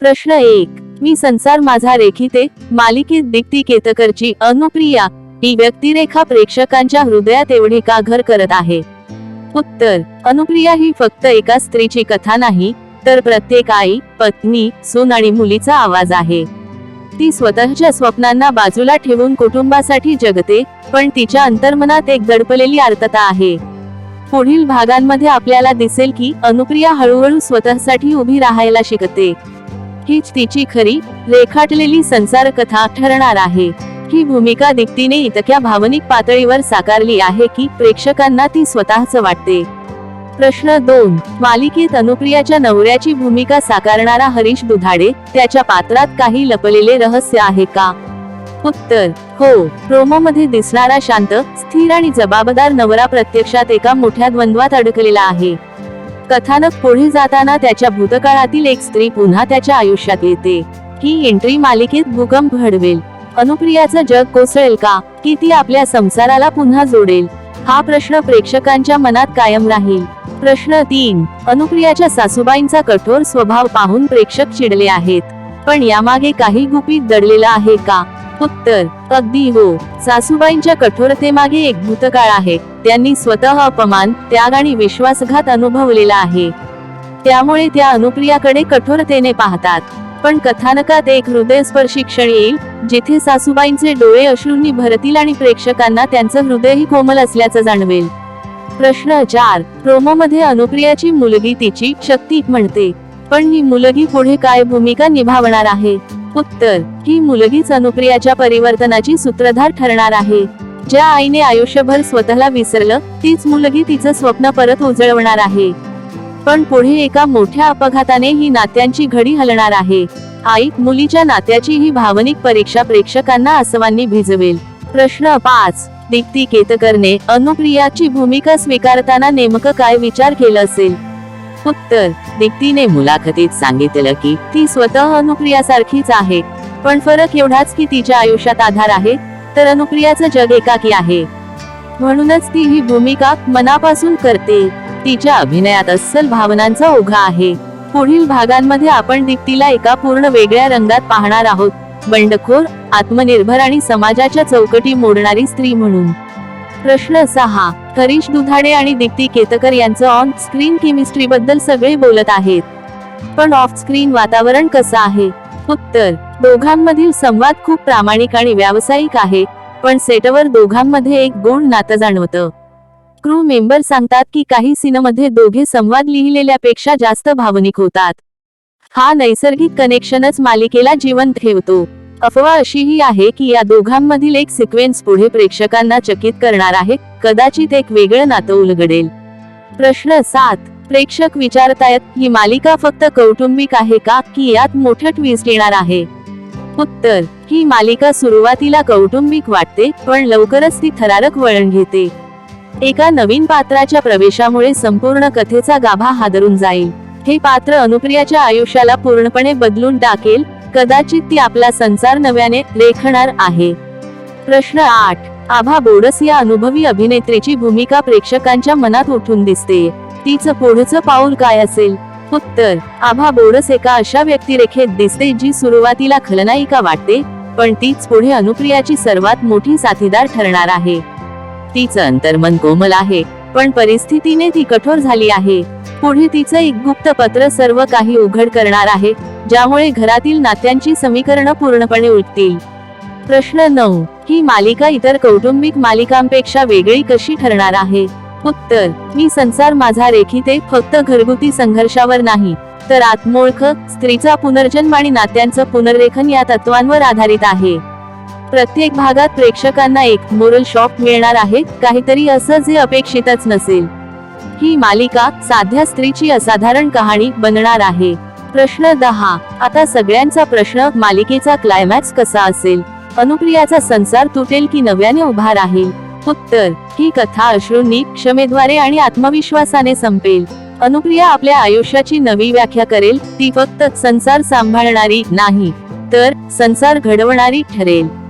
प्रश्न एक. मी संसार माझा रेखिते मालिकेत दीप्ती केतकरची अनुप्रिया ही व्यक्तिरेखा प्रेक्षकांच्या हृदयात एवढे का घर करत आहे? उत्तर. अनुप्रिया ही फक्त एका स्त्रीची कथा नाही तर प्रत्येक आई पत्नी सून आणि मुलीचा आवाज आहे. ती स्वतःच्या स्वप्नांना बाजूला ठेवून कुटुंबासाठी जगते पण तिच्या अंतर्मनात एक दडपलेली आर्तता आहे. पुढील भागांमध्ये आपल्याला दिसेल की अनुप्रिया हळूहळू स्वतःसाठी उभी राहायला शिकते. हीच तिची खरी रेखाटलेली संसार कथा ठरणार आहे. ही भूमिका दिप्तीने इतक्या भावनिक पातळीवर साकारली आहे की प्रेक्षकांना ती स्वतःच वाटते. प्रश्न दोन मालिकेत अनुप्रियाच्या नवऱ्याची भूमिका साकारणारा हरीश दुधाडे त्याच्या पात्रात काही लपलेले रहस्य आहे का? उत्तर हो प्रोमो मध्ये दिसणारा शांत स्थिर आणि जबाबदार नवरा प्रत्यक्षात एका मोठ्या द्वंद्वात अडकलेला आहे. कथानक पुढे जाताना त्याच्या भूतकाळातील एक स्त्री पुन्हा त्याच्या आयुष्यात येते. ही एंट्री मालिकेत भूकंप घडवेल. अनुप्रियाचं जग कोसळेल का? की ती आपल्या संसाराला पुन्हा जोडेल? हा प्रश्न प्रेक्षकांच्या मनात कायम राहील. प्रश्न तीन. अनुप्रियाच्या सासूबाईंचा कठोर स्वभाव पाहून प्रेक्षक चिडले आहेत. पण यामागे काही गुपित दडलेला आहे का? उत्तर अगदी हो. सासूबाईंच्या कठोरतेमागे एक भूतकाळ आहे. त्यांनी स्वतः अपमान त्याग आणि विश्वासघात अनुभवलेला आहे. त्यामुळे त्या अनुप्रियाकडे कठोरतेने पाहतात. पण कथानकात एक हृदयस्पर्शी क्षण येईल जिथे सासूबाईंचे डोळे अश्रूंनी भरतील आणि प्रेक्षकांना त्यांचं हृदयही कोमल असल्याचं जाणवेल. प्रश्न चार. प्रोमो मध्ये अनुप्रियाची मुलगी तिची शक्ती म्हणते. पण ही मुलगी पुढे काय भूमिका निभावणार आहे? उत्तर ही मुलगीच अनुप्रियाच्या परिवर्तनाची सूत्रधार ठरणार आहे. ज्या आईने आयुष्यभर स्वतःला विसरलं तीच मुलगी तिचं स्वप्न परत उजळवणार आहे. पण पुढे एका मोठ्या अपघाताने ही नात्यांची घडी हलणार आहे. आई मुलीच्या नात्याची ही भावनिक परीक्षा प्रेक्षकांना असवांनी भिजवेल. प्रश्न पाच दीप्ती केतकरने अनुप्रियाची भूमिका स्वीकारताना नेमकं काय विचार केलं असेल? उत्तर दिक्तीने मुलाखतीत सांगितलं की ती स्वतः अनुप्रियासारखीच आहे. पण फरक एवढाच की तिच्या आयुष्यात आधार आहे तर अनुप्रियाचं जग एकाकी आहे. म्हणूनच ती ही भूमिका मनापासून करते. तिच्या अभिनयात अस्सल भावनांचा ओघा आहे. पुढील भागांमध्ये आपण दीप्तीला एका पूर्ण वेगळ्या रंगात पाहणार आहोत. बंडखोर आत्मनिर्भर आणि समाजाच्या चौकटी मोडणारी स्त्री म्हणून. प्रश्न सहा. हरीश दुधाडे आणि दीप्ती केतकर यांचं ऑन स्क्रीन केमिस्ट्री बद्दल सगळे बोलत आहेत. पण ऑफ स्क्रीन वातावरण कसं आहे? उत्तर. दोघांमधील संवाद खूप प्रामाणिक आणि व्यावसायिक आहे पण सेटवर दोघांमध्ये एक गोड नातं जाणवतं. क्रू मेंबर सांगतात की काही सीनमध्ये दोघे संवाद लिहिलेल्यापेक्षा जास्त भावनिक होतात. हा नैसर्गिक कनेक्शनच मालिकेला जिवंत ठेवतो. अफवा अशीही आहे की या दोघांमधील एक सिक्वेन्स पुढे प्रेक्षकांना चकित करणार आहे कदाचित एक वेगळं नातं उलगडेल. प्रश्न सात प्रेक्षक विचारतायत ही मालिका फक्त कौटुंबिक आहे का की यात मोठं ट्विस्ट येणार आहे? उत्तर ही मालिका सुरुवातीला कौटुंबिक वाटते पण लवकरच ती थरारक वळण घेते. एका नवीन पात्राच्या प्रवेशामुळे संपूर्ण कथेचा गाभा हादरून जाईल. हे पात्र अनुप्रियाच्या आयुष्याला पूर्णपणे बदलून टाकेल कदाचित ती आपला संसार नव्याने रेखणार आहे. प्रश्न आठ. आभा बोडस या अनुभवी अभिनेत्रीची भूमिका प्रेक्षकांच्या मनात उठून दिसते. तिचं पुढचं पाऊल काय असेल? उत्तर. आभा बोडस एका अशा व्यक्तिरेखेत दिसते जी सुरुवातीला खलनायिका वाटते पण तीच पुढे अनुप्रियाची सर्वात मोठी साथीदार ठरणार आहे. तिचं अंतर्मन कोमल आहे पण परिस्थितीने ती कठोर झाली आहे. पुढे तिचं एक गुप्त पत्र सर्व काही उघड करणार आहे ज्यामुळे घरातील नात्यांची समीकरणं पूर्णपणे उठतील प्रश्न नऊ ही मालिका इतर कौटुंबिक मालिकांपेक्षा वेगळी कशी ठरणार आहे? उत्तर मी संसार माझा रेखिते फक्त घरगुती संघर्षावर नाही तर आत्मोळख स्त्रीचा पुनर्जन्म आणि नात्यांचं पुनर्रेखन या तत्वांवर आधारित आहे. प्रत्येक भागात प्रेक्षकांना एक मोरल शॉक मिळणार आहे काहीतरी असं जे अपेक्षितच नसेल. ही मालिका साध्या स्त्रीची असाधारण कहाणी बनणार आहे. प्रश्न दहा. आता सगळ्यांचा प्रश्न मालिकेचा क्लायमॅक्स कसा असेल? अनुप्रियाचा संसार तुटेल की नव्याने उभा राहील? उत्तर. ही कथा अश्रूंनी क्षमेद्वारे आणि आत्मविश्वासाने संपेल. अनुप्रिया आपल्या आयुष्याची नवी व्याख्या करेल ती फक्त संसार सांभाळणारी नाही तर संसार घडवणारी ठरेल.